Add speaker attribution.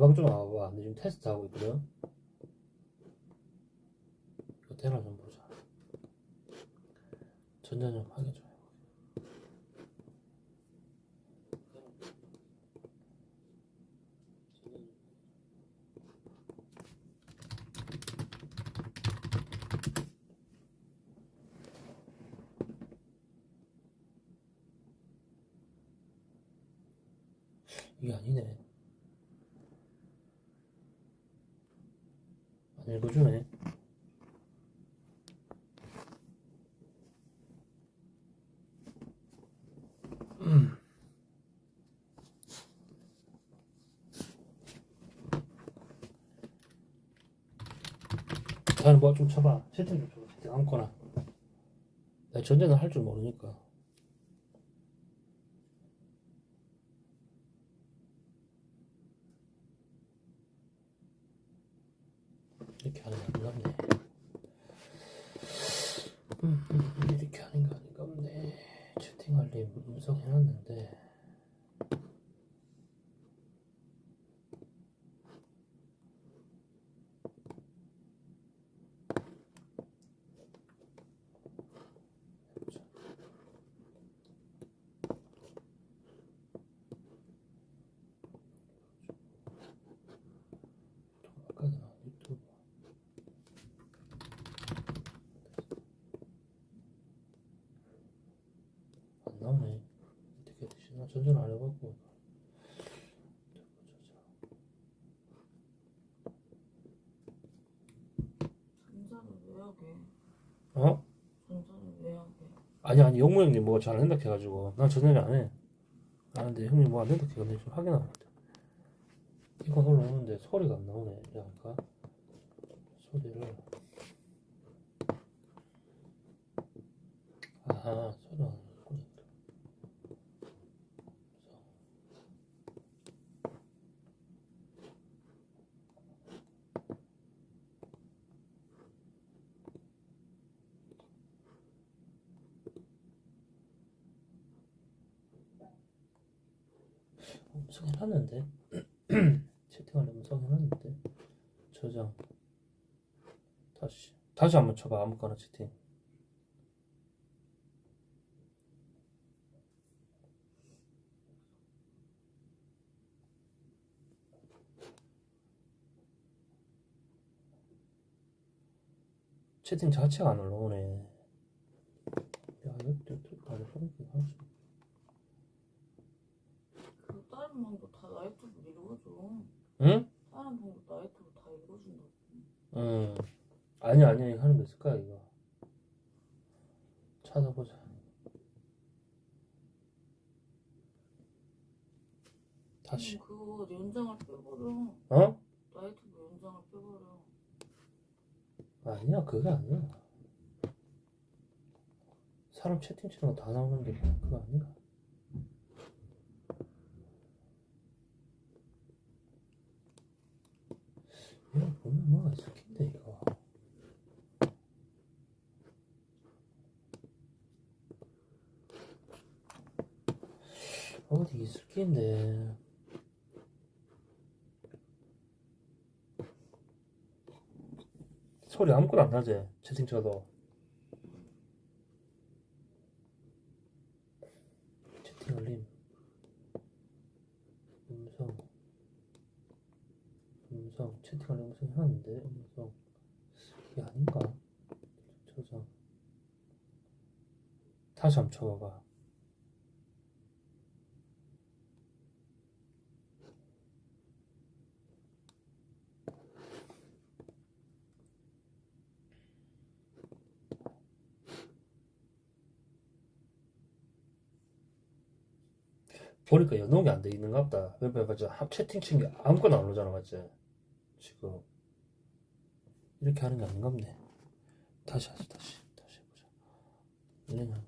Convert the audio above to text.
Speaker 1: 방 좀 와봐. 나 지금 테스트 하고 있거든. 이거 되나 좀 보자. 전자 좀 확인 좀 해봐. 이게 아니네. 안 읽어주네. 음. 나는 뭐좀 쳐봐. 채팅 좀 쳐봐. 채팅 아무거나. 나 전제는 할줄 모르니까. 이렇게 하는 거 아닌가 보네. 음, 음, 이렇게 하는 거 보네. 채팅할 때 음성 해놨는데. 해보자. 또 아까 나 유튜브 안 나오네. 어떻게 되지? 나 전전 안 해봤고.
Speaker 2: 전자를 왜 하게?
Speaker 1: 어?
Speaker 2: 전자를 왜 하게?
Speaker 1: 아니 아니 영무 형님 뭐가 잘 한다 해가지고 난 전전이 안 해. 아는데 형님 뭐안 된다 해가지고 좀 확인하고. 이거 올라오는데 소리가 안 나오네. 약간 소리를 아하 소리가 안 나오구나. 음성 해놨는데 채팅하려면 음성 해놨는데 저장 다시 다시 한번 쳐봐 아무거나 채팅 채팅 자체가 안 올라오네 야 이것도 안에 소리가 하지
Speaker 2: 그 다른 방도 다 나이트로 읽어줘.
Speaker 1: 응?
Speaker 2: 나이트로 다 읽어준다고.
Speaker 1: 아니 아니 하는 거 있을까 이거 찾아보자 다시
Speaker 2: 음, 그거 연장을 빼버려.
Speaker 1: 어?
Speaker 2: 나이트로 연장을 빼버려.
Speaker 1: 아니야 그게 아니야 사람 채팅 치는 거 다 나오는 게 그거 아니야 이거 보면 뭐가 텐데 이거. 어디 있을 텐데. 소리 아무것도 안 나지? 채팅 쳐도 채팅 올림 음성 음성 채팅 올림 음성 해놨는데 음성 이게 아닌가 저장 다시 한번 쳐봐봐 보니까 연동이 안 돼 있는가 보다. 왜, 왜, 맞아. 합 채팅 친게 아무거나 안 오잖아, 맞지? 지금. 이렇게 하는 게 아닌가 보네. 다시 하자, 다시. 다시 해보자. 왜냐면,